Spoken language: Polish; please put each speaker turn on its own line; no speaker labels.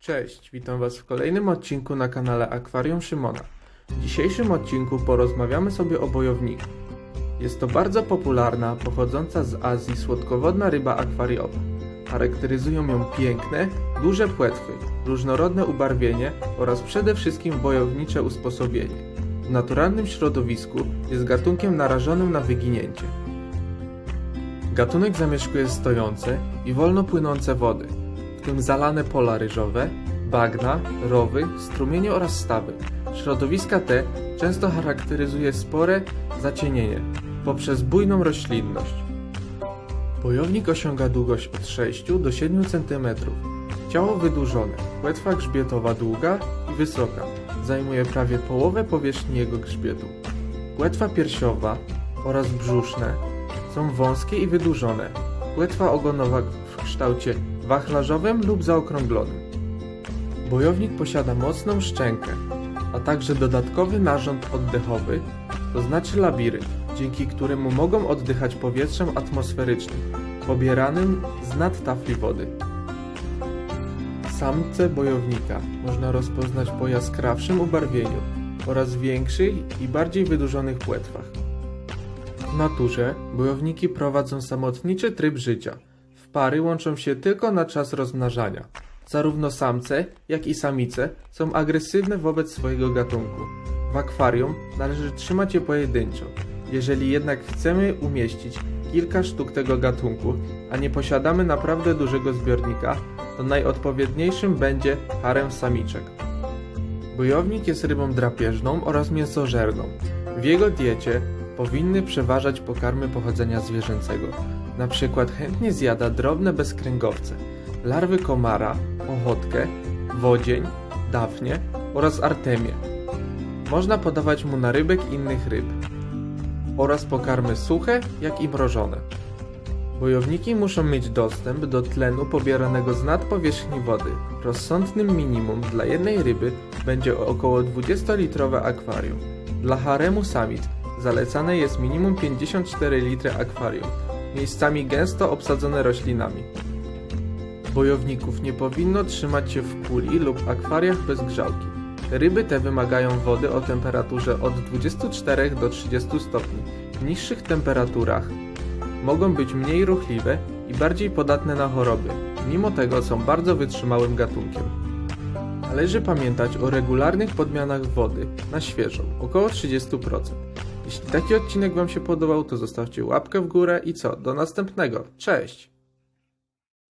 Cześć, witam Was w kolejnym odcinku na kanale Akwarium Szymona. W dzisiejszym odcinku porozmawiamy sobie o bojowniku. Jest to bardzo popularna, pochodząca z Azji słodkowodna ryba akwariowa. Charakteryzują ją piękne, duże płetwy, różnorodne ubarwienie oraz przede wszystkim bojownicze usposobienie. W naturalnym środowisku jest gatunkiem narażonym na wyginięcie. Gatunek zamieszkuje stojące i wolno płynące wody, tym zalane pola ryżowe, bagna, rowy, strumienie oraz stawy. Środowiska te często charakteryzuje spore zacienienie poprzez bujną roślinność. Bojownik osiąga długość od 6 do 7 cm. Ciało wydłużone, płetwa grzbietowa długa i wysoka, zajmuje prawie połowę powierzchni jego grzbietu. Płetwa piersiowa oraz brzuszne są wąskie i wydłużone. Płetwa ogonowa w kształcie wachlarzowym lub zaokrąglonym. Bojownik posiada mocną szczękę, a także dodatkowy narząd oddechowy, to znaczy labirynt, dzięki któremu mogą oddychać powietrzem atmosferycznym, pobieranym z nad tafli wody. Samce bojownika można rozpoznać po jaskrawszym ubarwieniu oraz większych i bardziej wydłużonych płetwach. W naturze bojowniki prowadzą samotniczy tryb życia. W pary łączą się tylko na czas rozmnażania. Zarówno samce, jak i samice są agresywne wobec swojego gatunku. W akwarium należy trzymać je pojedynczo. Jeżeli jednak chcemy umieścić kilka sztuk tego gatunku, a nie posiadamy naprawdę dużego zbiornika, to najodpowiedniejszym będzie harem samiczek. Bojownik jest rybą drapieżną oraz mięsożerną. W jego diecie powinny przeważać pokarmy pochodzenia zwierzęcego. Na przykład chętnie zjada drobne bezkręgowce, larwy komara, ochotkę, wodzień, dafnię oraz artemię. Można podawać mu na rybek innych ryb oraz pokarmy suche, jak i mrożone. Bojowniki muszą mieć dostęp do tlenu pobieranego z nadpowierzchni wody. Rozsądnym minimum dla jednej ryby będzie około 20-litrowe akwarium. Dla haremu samic zalecane jest minimum 54 litry akwarium, miejscami gęsto obsadzone roślinami. Bojowników nie powinno trzymać się w kuli lub akwariach bez grzałki. Ryby te wymagają wody o temperaturze od 24 do 30 stopni. W niższych temperaturach mogą być mniej ruchliwe i bardziej podatne na choroby. Mimo tego są bardzo wytrzymałym gatunkiem. Należy pamiętać o regularnych podmianach wody na świeżą, około 30%. Jeśli taki odcinek Wam się podobał, to zostawcie łapkę w górę i co? Do następnego. Cześć!